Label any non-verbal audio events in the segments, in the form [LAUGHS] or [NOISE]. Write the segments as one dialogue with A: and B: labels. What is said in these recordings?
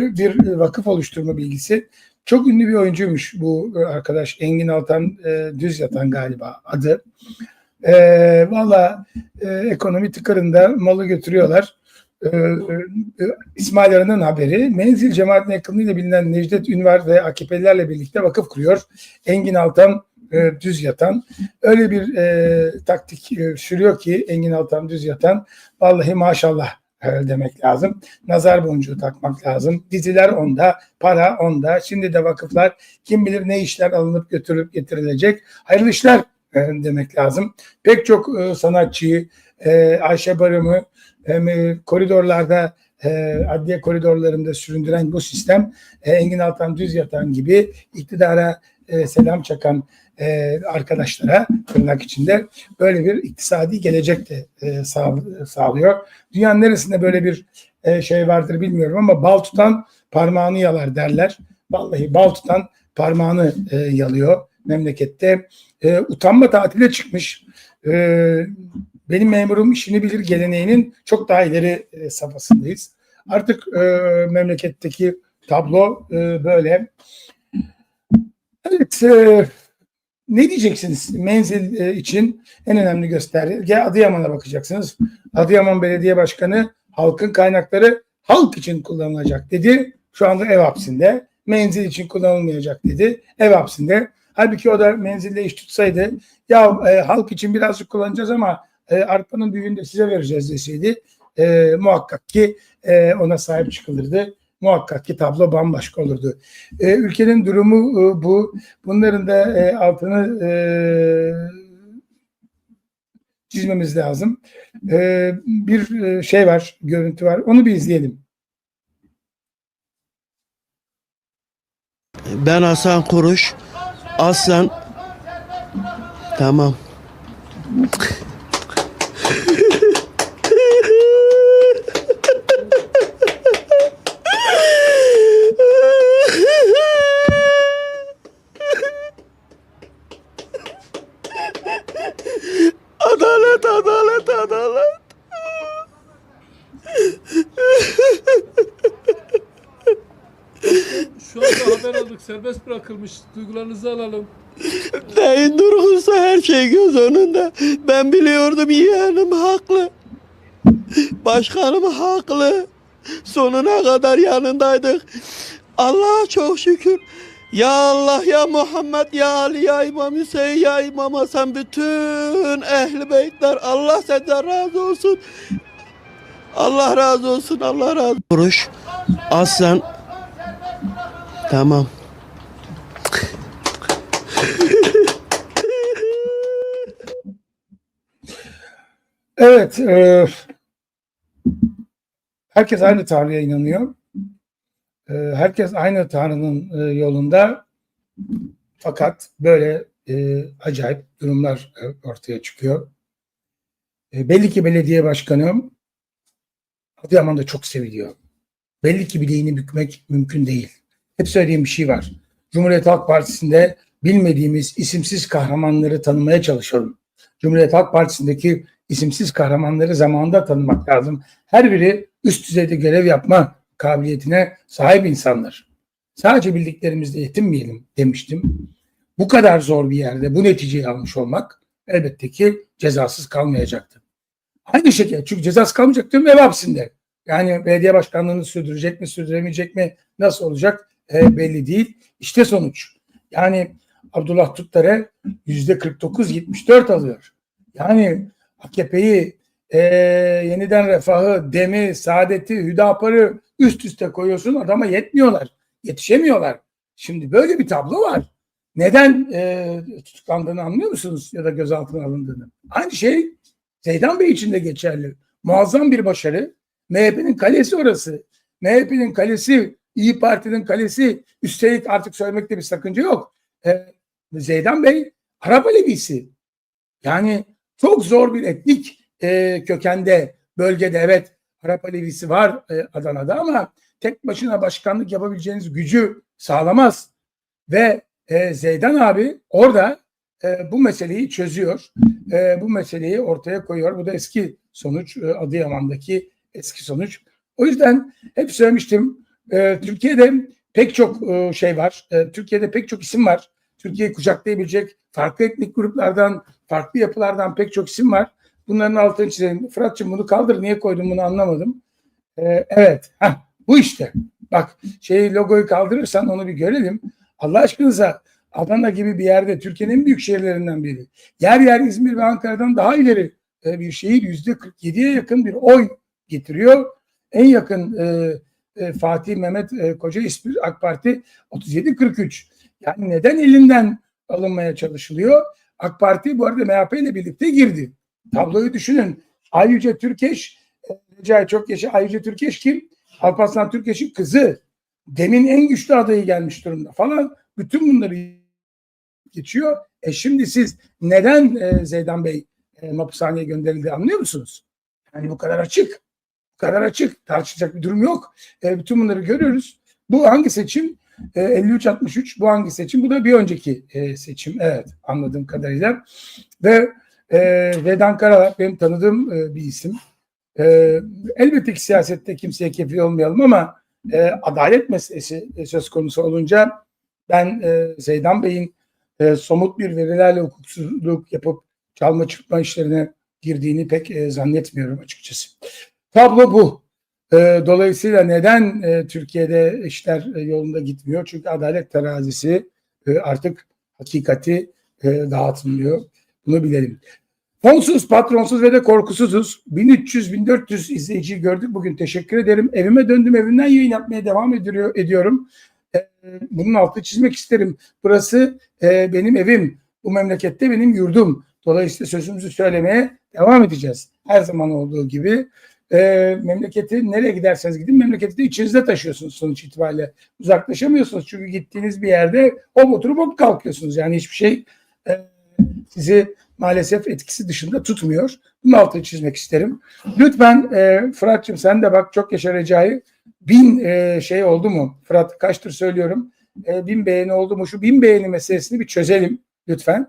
A: bir vakıf oluşturma bilgisi. Çok ünlü bir oyuncuymuş bu arkadaş. Engin Altan e, Düz Yatan galiba adı. E, Valla e, ekonomi tıkırında malı götürüyorlar. E, e, İsmail Aran'ın haberi. Menzil cemaatine yakınlığıyla bilinen Necdet Ünvar ve AKP'lilerle birlikte vakıf kuruyor. Engin Altan e, Düz Yatan. Öyle bir e, taktik e, sürüyor ki Engin Altan Düz Yatan. Vallahi maşallah demek lazım. Nazar boncuğu takmak lazım. Diziler onda, para onda. Şimdi de vakıflar kim bilir ne işler alınıp götürüp getirilecek. Hayırlı işler e, demek lazım. Pek çok e, sanatçıyı, e, Ayşe Barım'ı koridorlarda adliye koridorlarında süründüren bu sistem Engin Altan Düz Yatan gibi iktidara e, selam çakan e, arkadaşlara tırnak içinde böyle bir iktisadi gelecek de e, sağ, sağlıyor. Dünyanın neresinde böyle bir e, şey vardır bilmiyorum ama bal tutan parmağını yalar derler. Vallahi bal tutan parmağını e, yalıyor memlekette. E, utanma tatile çıkmış. E, benim memurum işini bilir geleneğinin çok daha ileri e, safhasındayız. Artık e, memleketteki tablo e, böyle. Evet, e, ne diyeceksiniz menzil e, için en önemli gösterge Adıyaman'a bakacaksınız. Adıyaman Belediye Başkanı halkın kaynakları halk için kullanılacak dedi. Şu anda ev hapsinde. Menzil için kullanılmayacak dedi. Ev hapsinde. Halbuki o da menzille iş tutsaydı ya e, halk için birazcık kullanacağız ama e, arpanın büyüğünü de size vereceğiz deseydi e, muhakkak ki e, ona sahip çıkılırdı muhakkak ki tablo bambaşka olurdu. E, ülkenin durumu e, bu. Bunların da e, altını e, çizmemiz lazım. E, bir e, şey var, görüntü var. Onu bir izleyelim.
B: Ben Hasan Kuruş. Aslan. Tamam. Adalet, adalet, adalet.
C: Şu Serbest bırakılmış. Duygularınızı alalım. [LAUGHS]
B: Neyin durgunsa her şey göz önünde. Ben biliyordum yeğenim haklı. Başkanım haklı. Sonuna kadar yanındaydık. Allah'a çok şükür. Ya Allah ya Muhammed ya Ali ya İmam Hüseyin ya İmam Hasan bütün ehli beytler Allah senden razı olsun. Allah razı olsun Allah razı olsun. Aslan Tamam. [LAUGHS]
A: Evet, e, herkes aynı Tanrı'ya inanıyor. E, herkes aynı Tanrı'nın e, yolunda. Fakat böyle e, acayip durumlar e, ortaya çıkıyor. E, belli ki belediye başkanı Adıyaman'da çok seviliyor. Belli ki bileğini bükmek mümkün değil. Hep söylediğim bir şey var. Cumhuriyet Halk Partisi'nde bilmediğimiz isimsiz kahramanları tanımaya çalışıyorum. Cumhuriyet Halk Partisi'ndeki isimsiz kahramanları zamanında tanımak lazım. Her biri üst düzeyde görev yapma kabiliyetine sahip insanlar. Sadece bildiklerimizde yetinmeyelim demiştim. Bu kadar zor bir yerde bu neticeyi almış olmak elbette ki cezasız kalmayacaktı. Aynı şekilde çünkü cezasız kalmayacak diyorum ev hapsinde. Yani belediye başkanlığını sürdürecek mi sürdüremeyecek mi nasıl olacak e, belli değil. İşte sonuç. Yani Abdullah Tuttar'a yüzde 49-74 alıyor. Yani AKP'yi e, yeniden refahı, demi, saadeti, hüdaparı üst üste koyuyorsun adama yetmiyorlar. Yetişemiyorlar. Şimdi böyle bir tablo var. Neden e, tutuklandığını anlıyor musunuz ya da gözaltına alındığını? Aynı şey Zeydan Bey için de geçerli. Muazzam bir başarı. MHP'nin kalesi orası. MHP'nin kalesi, İyi Parti'nin kalesi. Üstelik artık söylemekte bir sakınca yok. E, Zeydan Bey Arap Alevisi. Yani çok zor bir etnik e, kökende bölgede evet Arap Alevisi var e, Adana'da ama tek başına başkanlık yapabileceğiniz gücü sağlamaz. Ve e, Zeydan abi orada e, bu meseleyi çözüyor. E, bu meseleyi ortaya koyuyor. Bu da eski sonuç e, Adıyaman'daki eski sonuç. O yüzden hep söylemiştim e, Türkiye'de pek çok e, şey var. E, Türkiye'de pek çok isim var. Türkiye'yi kucaklayabilecek farklı etnik gruplardan, farklı yapılardan pek çok isim var. Bunların altını çizelim. Fırat'cığım bunu kaldır. Niye koydun bunu anlamadım. E, evet. Heh, bu işte. Bak şey logoyu kaldırırsan onu bir görelim. Allah aşkınıza Adana gibi bir yerde Türkiye'nin en büyük şehirlerinden biri. Yer yer İzmir ve Ankara'dan daha ileri e, bir şehir yüzde 47'ye yakın bir oy getiriyor. En yakın e, e, Fatih Mehmet e, Koca İsmi AK Parti 37-43. Yani neden elinden alınmaya çalışılıyor? AK Parti bu arada MHP ile birlikte girdi. Tabloyu düşünün. Ayrıca Türkeş, e, Recai çok yaşa. Ayrıca Türkeş kim? Alparslan Türkeş'in kızı. Demin en güçlü adayı gelmiş durumda falan. Bütün bunları geçiyor. E şimdi siz neden e, Zeydan Bey e, hapishaneye gönderildi anlıyor musunuz? Yani bu kadar açık. Bu kadar açık. Tartışacak bir durum yok. E, bütün bunları görüyoruz. Bu hangi seçim? E, 53-63 bu hangi seçim? Bu da bir önceki e, seçim. Evet anladığım kadarıyla. Ve e, Vedan Karalar benim tanıdığım e, bir isim. E, elbette ki siyasette kimseye kefil olmayalım ama e, adalet meselesi e, söz konusu olunca ben e, Zeydan Bey'in e, somut bir verilerle hukuksuzluk yapıp çalma çırpma işlerine girdiğini pek e, zannetmiyorum açıkçası. Tablo bu. E, dolayısıyla neden e, Türkiye'de işler e, yolunda gitmiyor? Çünkü adalet terazisi e, artık hakikati dağıtmıyor. Bunu bilelim. Fonsuz, patronsuz ve de korkusuzuz. 1300-1400 izleyiciyi gördük bugün. Teşekkür ederim. Evime döndüm. Evimden yayın yapmaya devam ediyor, ediyorum. E, bunun altı çizmek isterim. Burası benim evim. Bu memlekette benim yurdum. Dolayısıyla sözümüzü söylemeye devam edeceğiz. Her zaman olduğu gibi. E, memleketi nereye giderseniz gidin memleketi de içinizde taşıyorsunuz sonuç itibariyle. Uzaklaşamıyorsunuz çünkü gittiğiniz bir yerde hop oturup hop kalkıyorsunuz. Yani hiçbir şey e, sizi maalesef etkisi dışında tutmuyor. Bunun altını çizmek isterim. Lütfen e, Fırat'cığım sen de bak çok yaşa Recai. Bin e, şey oldu mu? Fırat kaçtır söylüyorum. E, bin beğeni oldu mu? Şu bin beğeni meselesini bir çözelim lütfen.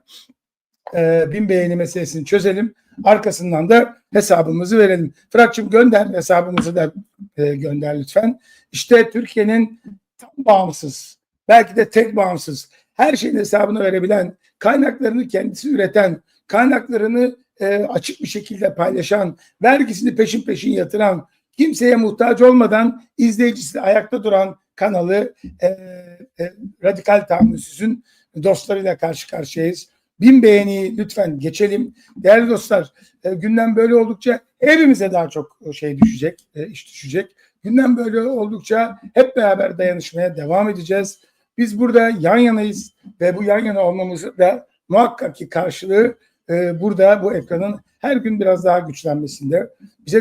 A: E, bin beğeni meselesini çözelim. Arkasından da hesabımızı verelim. Fırat'cığım gönder hesabımızı da e, gönder lütfen. İşte Türkiye'nin tam bağımsız, belki de tek bağımsız, her şeyin hesabını verebilen, kaynaklarını kendisi üreten, kaynaklarını e, açık bir şekilde paylaşan, vergisini peşin peşin yatıran, kimseye muhtaç olmadan izleyicisi ayakta duran kanalı e, e, Radikal Tahammülsüz'ün dostlarıyla karşı karşıyayız. Bin beğeni lütfen geçelim. Değerli dostlar e, gündem böyle oldukça hepimize daha çok şey düşecek, e, iş düşecek. Gündem böyle oldukça hep beraber dayanışmaya devam edeceğiz. Biz burada yan yanayız ve bu yan yana olmamızı da muhakkak ki karşılığı e, burada bu ekranın her gün biraz daha güçlenmesinde. Bize